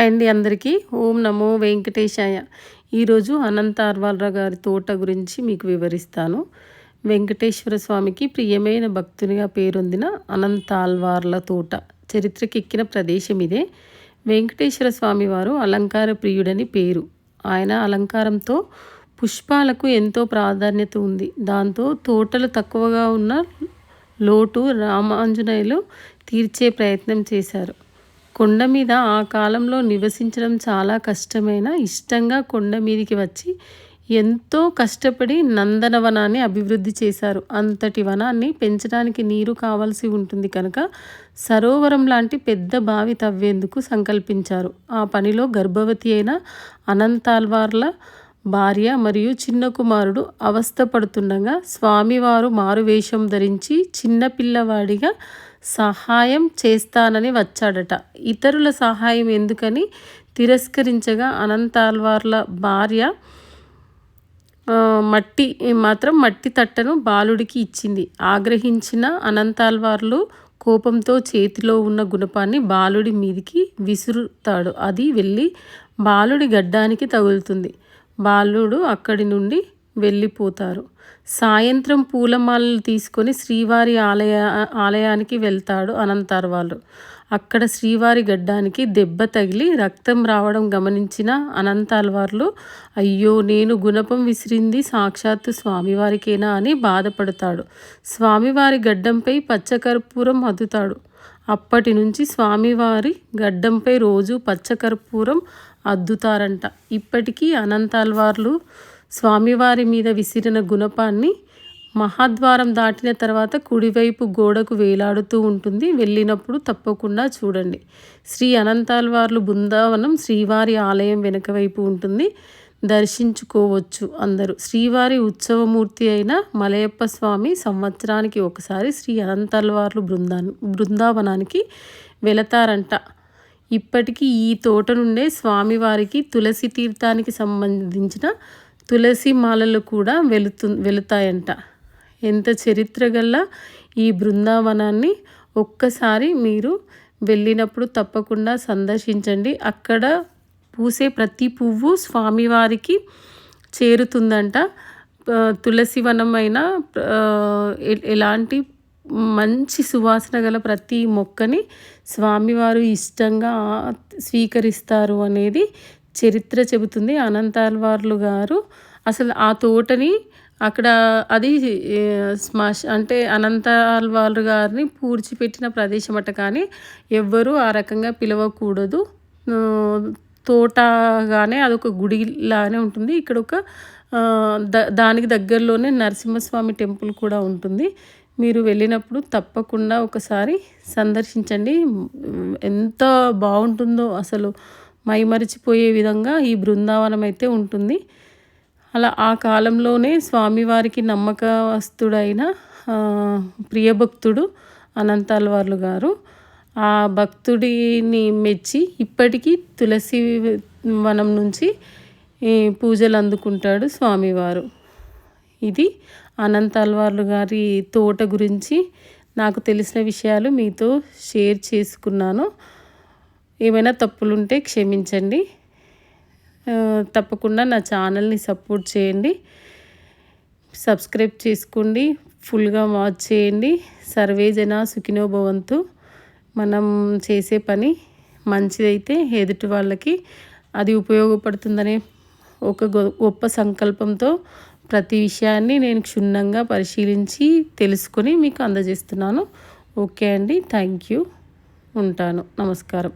అండి అందరికీ ఓం నమో వెంకటేశాయ. ఈరోజు అనంత అర్వాలరావు గారి తోట గురించి మీకు వివరిస్తాను. వెంకటేశ్వర స్వామికి ప్రియమైన భక్తునిగా పేరొందిన అనంత ఆల్వార్ల తోట చరిత్రకెక్కిన ప్రదేశం ఇదే. వెంకటేశ్వర స్వామి వారు అలంకార ప్రియుడని పేరు. ఆయన అలంకారంతో పుష్పాలకు ఎంతో ప్రాధాన్యత ఉంది. దాంతో తోటలు తక్కువగా ఉన్న లోటు రామాంజనేయులు తీర్చే ప్రయత్నం చేశారు. కొండ మీద ఆ కాలంలో నివసించడం చాలా కష్టమైన ఇష్టంగా కొండ మీదికి వచ్చి ఎంతో కష్టపడి నందనవనాన్ని అభివృద్ధి చేశారు. అంతటి వనాన్ని పెంచడానికి నీరు కావాల్సి ఉంటుంది కనుక సరోవరం లాంటి పెద్ద బావి తవ్వేందుకు సంకల్పించారు. ఆ పనిలో గర్భవతి అయిన అనంతాల్వార్ల భార్య మరియు చిన్న కుమారుడు అవస్థపడుతుండగా స్వామివారు మారువేషం ధరించి చిన్నపిల్లవాడిగా సహాయం చేస్తానని వచ్చాడట. ఇతరుల సహాయం ఎందుకని తిరస్కరించగా అనంతాల్వార్ల భార్య మట్టి మాత్రం మట్టి తట్టను బాలుడికి ఇచ్చింది. ఆగ్రహించిన అనంతాల్వార్లు కోపంతో చేతిలో ఉన్న గుణపాన్ని బాలుడి మీదికి విసురుతాడు. అది వెళ్ళి బాలుడి గడ్డానికి తగులుతుంది. బాలుడు అక్కడి నుండి వెళ్ళిపోతారు. సాయంత్రం పూలమాలలు తీసుకొని శ్రీవారి ఆలయ ఆలయానికి వెళ్తాడు అనంతారు వాళ్ళు అక్కడ శ్రీవారి గడ్డానికి దెబ్బ తగిలి రక్తం రావడం గమనించిన అనంతాల్వార్లు అయ్యో నేను గుణపం విసిరింది సాక్షాత్తు స్వామివారికేనా అని బాధపడతాడు. స్వామివారి గడ్డంపై పచ్చకర్పూరం అద్దుతాడు. అప్పటి నుంచి స్వామివారి గడ్డంపై రోజు పచ్చకర్పూరం అద్దుతారంట. ఇప్పటికీ అనంతాల్వార్లు స్వామివారి మీద విసిరిన గుణపాన్ని మహాద్వారం దాటిన తర్వాత కుడివైపు గోడకు వేలాడుతూ ఉంటుంది. వెళ్ళినప్పుడు తప్పకుండా చూడండి. శ్రీ అనంతాల్వార్లు బృందావనం శ్రీవారి ఆలయం వెనుక వైపు ఉంటుంది. దర్శించుకోవచ్చు అందరూ. శ్రీవారి ఉత్సవమూర్తి అయిన మలయప్ప స్వామి సంవత్సరానికి ఒకసారి శ్రీ అనంతాల్వార్లు బృందా బృందావనానికి వెళతారంట. ఇప్పటికీ ఈ తోట నుండే స్వామివారికి తులసి తీర్థానికి సంబంధించిన తులసి మాలలు కూడా వెళుతు వెళుతాయంట ఎంత చరిత్ర గల ఈ బృందావనాన్ని ఒక్కసారి మీరు వెళ్ళినప్పుడు తప్పకుండా సందర్శించండి. అక్కడ పూసే ప్రతి పువ్వు స్వామివారికి చేరుతుందంట. తులసి వనమైన ఎలాంటి మంచి సువాసన గల ప్రతి మొక్కని స్వామివారు ఇష్టంగా స్వీకరిస్తారు అనేది చరిత్ర చెబుతుంది అనంతాల్వార్లు గారు. అసలు ఆ తోటని అక్కడ అది స్మాష్ అంటే అనంతాల్వార్లు గారిని పూడ్చిపెట్టిన ప్రదేశం అట కానీ ఎవ్వరూ ఆ రకంగా పిలవకూడదు. తోటగానే అదొక గుడిలానే ఉంటుంది. ఇక్కడ ఒక దానికి దగ్గరలోనే నరసింహస్వామి టెంపుల్ కూడా ఉంటుంది. మీరు వెళ్ళినప్పుడు తప్పకుండా ఒకసారి సందర్శించండి. ఎంత బాగుంటుందో అసలు మైమరిచిపోయే విధంగా ఈ బృందావనం అయితే ఉంటుంది. అలా ఆ కాలంలోనే స్వామివారికి నమ్మకస్తుడైన ప్రియభక్తుడు అనంతాల్వార్లు గారు ఆ భక్తుడిని మెచ్చి ఇప్పటికీ తులసి వనం నుంచి పూజలు అందుకుంటాడు స్వామివారు. ఇది అనంతాల్వార్లు గారి తోట గురించి నాకు తెలిసిన విషయాలు మీతో షేర్ చేసుకున్నాను. ఏమైనా తప్పులుంటే క్షమించండి. తప్పకుండా నా ఛానల్ని సపోర్ట్ చేయండి. సబ్స్క్రైబ్ చేసుకోండి. ఫుల్గా వాచ్ చేయండి. సర్వే జన సుఖినోభవంతు మనం చేసే పని మంచిదైతే ఎదుటి వాళ్ళకి అది ఉపయోగపడుతుందనే ఒక గొప్ప సంకల్పంతో ప్రతి విషయాన్ని నేను క్షుణ్ణంగా పరిశీలించి తెలుసుకొని మీకు అందజేస్తున్నాను. ఓకే అండి. Thank you. ఉంటాను. నమస్కారం.